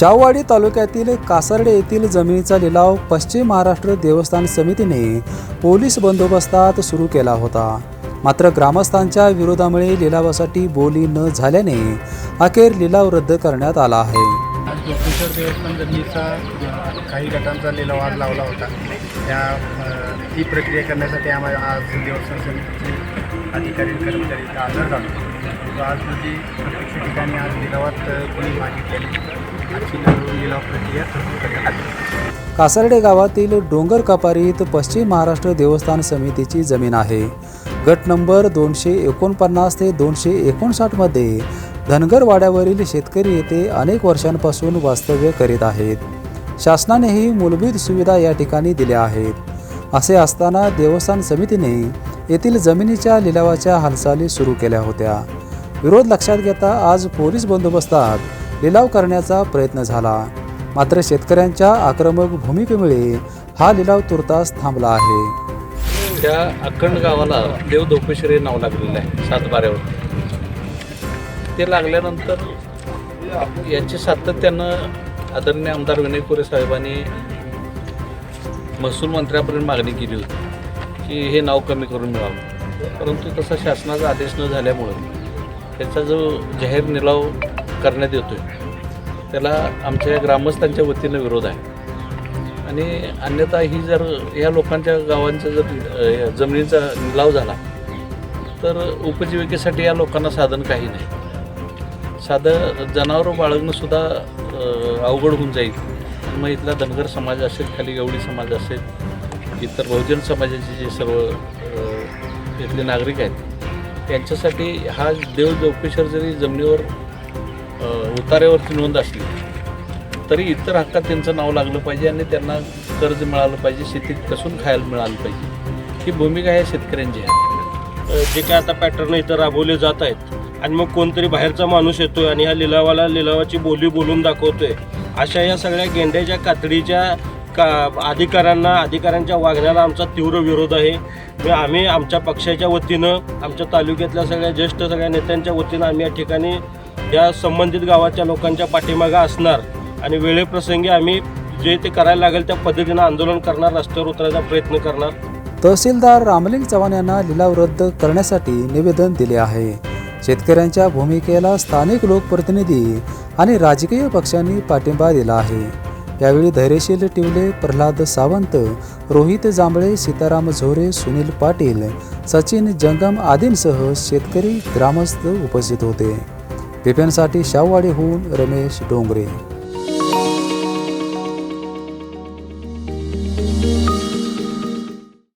शाहूवाडी तालुक्यातील कासर्डे येथील जमिनीचा लिलाव पश्चिम महाराष्ट्र देवस्थान समितीने पोलीस बंदोबस्तात सुरू केला होता. मात्र ग्रामस्थांच्या विरोधामुळे लिलावासाठी बोली न झाल्याने अखेर लिलाव रद्द करण्यात आला आहे. जोगेश्वर देवस्थान जमिनीचा काही गटांचा लिलाव आज लावला होता. त्या अ, ही प्रक्रिया करण्यासाठी आम्हाला आज देवस्थान समितीचे अधिकारी कर्मचारी इथं हजर झालो. तो आज म्हणजे प्रत्यक्ष ठिकाणी आज लिलावात कोणी मागितलेली आजची लिलाव प्रक्रिया सुरू करण्यात आली गावातील डोंगर कपारीत पश्चिम महाराष्ट्र देवस्थान समितीची जमीन आहे. गट नंबर दोनशे एकोणपन्नास ते दोनशे एकोणसाठमध्ये धनगर वाड्यावरील शेतकरी येथे अनेक वर्षांपासून वास्तव्य करीत आहेत. शासनानेही मूलभूत सुविधा या ठिकाणी दिल्या आहेत. असे असताना देवस्थान समितीने येथील जमिनीच्या लिलावाच्या हालचाली सुरू केल्या होत्या. विरोध लक्षात घेता आज पोलीस बंदोबस्तात लिलाव करण्याचा प्रयत्न झाला. मात्र शेतकऱ्यांच्या आक्रमक भूमिकेमुळे हा लिलाव तुर्तास थांबला आहे. त्या अखंड गावाला देव धोपेश्वरी नाव लागलेलं आहे सातबाऱ्यावर. ते लागल्यानंतर याचे सातत्यानं आदरणीय आमदार विनय कोरे साहेबांनी महसूल मंत्र्यापर्यंत मागणी केली होती की हे नाव कमी करून मिळावं. परंतु तसा शासनाचा आदेश न झाल्यामुळं त्याचा जो जाहीर निलाव करण्यात येतो आहे त्याला आमच्या ग्रामस्थांच्या वतीनं विरोध आहे. आणि अन्यथा ही जर या लोकांच्या गावांचा जर जमिनीचा निलाव झाला तर उपजीविकेसाठी या लोकांना साधन काही नाही. साधं जनावरं बाळगणंसुद्धा अवघड होऊन जाईल. मग इथला धनगर समाज असेल खाली गवळी समाज असेल इतर बहुजन समाजाचे जे सर्व इथले नागरिक आहेत त्यांच्यासाठी हा देव जोपेश्वर जरी जमिनीवर अ, नोंद असली तरी इतर हक्कात त्यांचं नाव लागलं पाहिजे आणि त्यांना कर्ज मिळालं पाहिजे शेतीत कसून खायला मिळालं पाहिजे. ही भूमिका या शेतकऱ्यांची आहे. जे काय आता पॅटर्न इथं राबवले जात आहेत आणि मग कोणतरी बाहेरचा माणूस येतोय आणि ह्या लिलावाला लिलावाची बोली बोलून दाखवतोय अशा या सगळ्या गेंड्याच्या कातडीच्या का अधिकाऱ्यांना अधिकाऱ्यांच्या वागण्याला आमचा तीव्र विरोध आहे. मी आम्ही आमच्या पक्षाच्या वतीनं आमच्या तालुक्यातल्या सगळ्या ज्येष्ठ सगळ्या नेत्यांच्या वतीनं आम्ही या ठिकाणी या संबंधित गावाच्या लोकांच्या पाठीमागा असणार. आणि वेळेप्रसंगी आम्ही जे ते करायला लागेल त्या पद्धतीनं आंदोलन करणार रस्त्यावर उतरायचा प्रयत्न करणार. तहसीलदार रामलिंग चव्हाण यांना लिलाव रद्द करण्यासाठी निवेदन दिले आहे. शेतकऱ्यांच्या भूमिकेला स्थानिक लोकप्रतिनिधी आणि राजकीय पक्षांनी पाठिंबा दिला आहे. यावेळी धैर्यशील टिवले प्रल्हाद सावंत रोहित जांभळे सीताराम झोरे सुनील पाटील सचिन जंगम आदींसह शेतकरी ग्रामस्थ उपस्थित होते. पेपेंसाठी शाहवाडीहून रमेश डोंगरे.